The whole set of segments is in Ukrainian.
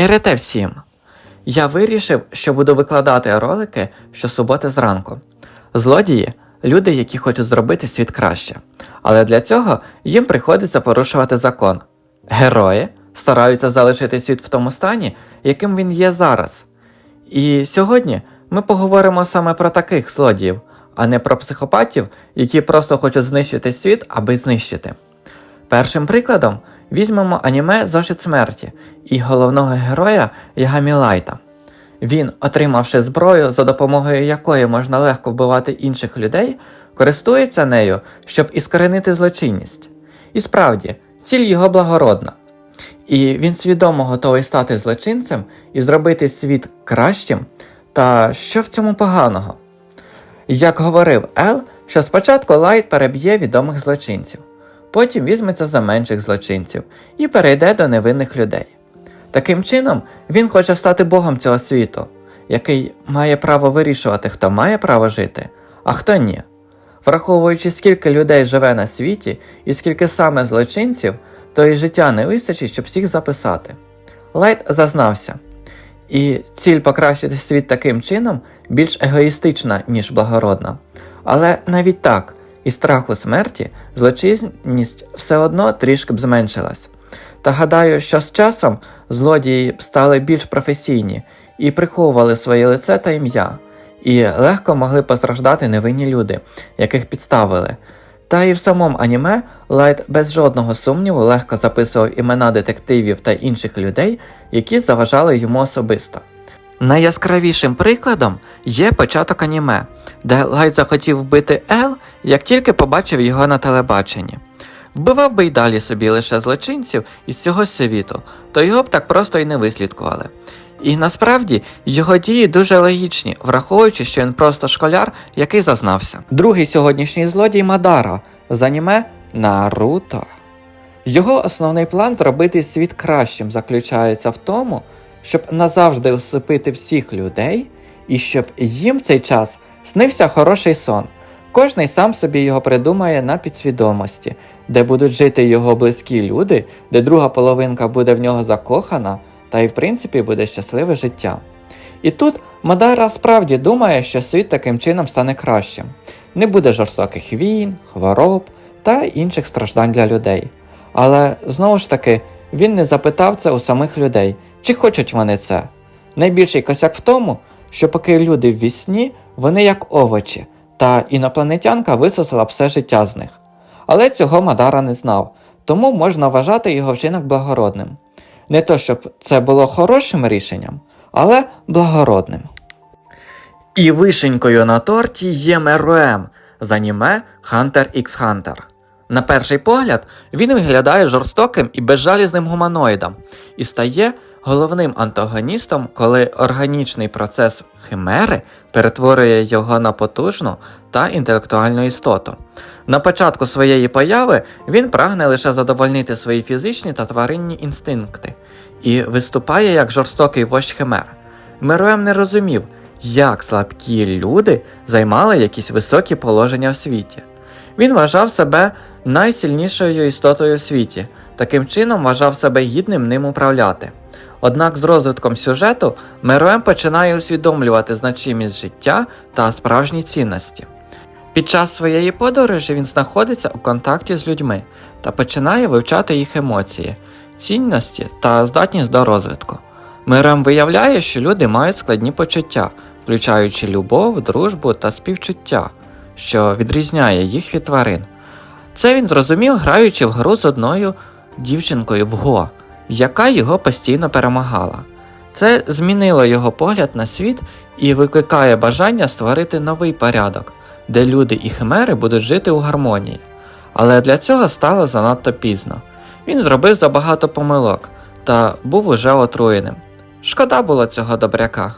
Хайрете всім! Я вирішив, що буду викладати ролики щосуботи зранку. Злодії люди, які хочуть зробити світ краще. Але для цього їм приходиться порушувати закон. Герої стараються залишити світ в тому стані, яким він є зараз. І сьогодні ми поговоримо саме про таких злодіїв, а не про психопатів, які просто хочуть знищити світ, аби знищити. Першим прикладом візьмемо аніме Зошит смерті і головного героя Ягамі Лайта. Він, отримавши зброю, за допомогою якої можна легко вбивати інших людей, користується нею, щоб іскоренити злочинність. І справді, ціль його благородна. І він свідомо готовий стати злочинцем і зробити світ кращим. Та що в цьому поганого? Як говорив Ел, що спочатку Лайт переб'є відомих злочинців, потім візьметься за менших злочинців і перейде до невинних людей. Таким чином, він хоче стати Богом цього світу, який має право вирішувати, хто має право жити, а хто ні. Враховуючи, скільки людей живе на світі і скільки саме злочинців, то і життя не вистачить, щоб всіх записати. Лайт зазнався. І ціль покращити світ таким чином більш егоїстична, ніж благородна. Але навіть так, із страху смерті злочинність все одно трішки б зменшилась. Та гадаю, що з часом злодії б стали більш професійні і приховували своє лице та ім'я, і легко могли постраждати невинні люди, яких підставили. Та і в самому аніме Лайт без жодного сумніву легко записував імена детективів та інших людей, які заважали йому особисто. Найяскравішим прикладом є початок аніме, де Лайт захотів вбити Ел, як тільки побачив його на телебаченні. Вбивав би й далі собі лише злочинців із всього світу, то його б так просто й не вислідкували. І насправді його дії дуже логічні, враховуючи, що він просто школяр, який зазнався. Другий сьогоднішній злодій Мадара з аніме Наруто. Його основний план зробити світ кращим заключається в тому, щоб назавжди усипити всіх людей і щоб їм в цей час снився хороший сон. Кожний сам собі його придумає на підсвідомості, де будуть жити його близькі люди, де друга половинка буде в нього закохана, та й в принципі буде щасливе життя. І тут Мадара справді думає, що світ таким чином стане кращим. Не буде жорстоких війн, хвороб та інших страждань для людей. Але знову ж таки, він не запитав це у самих людей, чи хочуть вони це. Найбільший косяк в тому, що поки люди в вісні, вони як овочі, та інопланетянка висосала все життя з них. Але цього Мадара не знав, тому можна вважати його вчинок благородним. Не то, щоб це було хорошим рішенням, але благородним. І вишенькою на торті є Меруем з аніме Hunter x Hunter. На перший погляд, він виглядає жорстоким і безжалізним гуманоїдом і стає головним антагоністом, коли органічний процес химери перетворює його на потужну та інтелектуальну істоту. На початку своєї появи він прагне лише задовольнити свої фізичні та тваринні інстинкти і виступає як жорстокий вождь химер. Меруем не розумів, як слабкі люди займали якісь високі положення в світі. Він вважав себе найсильнішою істотою у світі, таким чином вважав себе гідним ним управляти. Однак з розвитком сюжету Меруем починає усвідомлювати значимість життя та справжні цінності. Під час своєї подорожі він знаходиться у контакті з людьми та починає вивчати їх емоції, цінності та здатність до розвитку. Мирем виявляє, що люди мають складні почуття, включаючи любов, дружбу та співчуття, що відрізняє їх від тварин. Це він зрозумів, граючи в гру з одною дівчинкою в Го, яка його постійно перемагала. Це змінило його погляд на світ і викликає бажання створити новий порядок, де люди і химери будуть жити у гармонії. Але для цього стало занадто пізно. Він зробив забагато помилок та був уже отруєним. Шкода було цього добряка.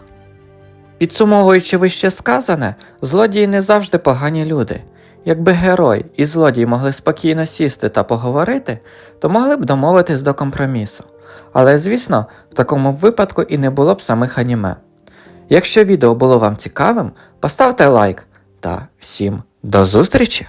Підсумовуючи вище сказане, злодії не завжди погані люди. Якби герой і злодій могли спокійно сісти та поговорити, то могли б домовитись до компромісу. Але звісно, в такому випадку і не було б самих аніме. Якщо відео було вам цікавим, поставте лайк та всім до зустрічі!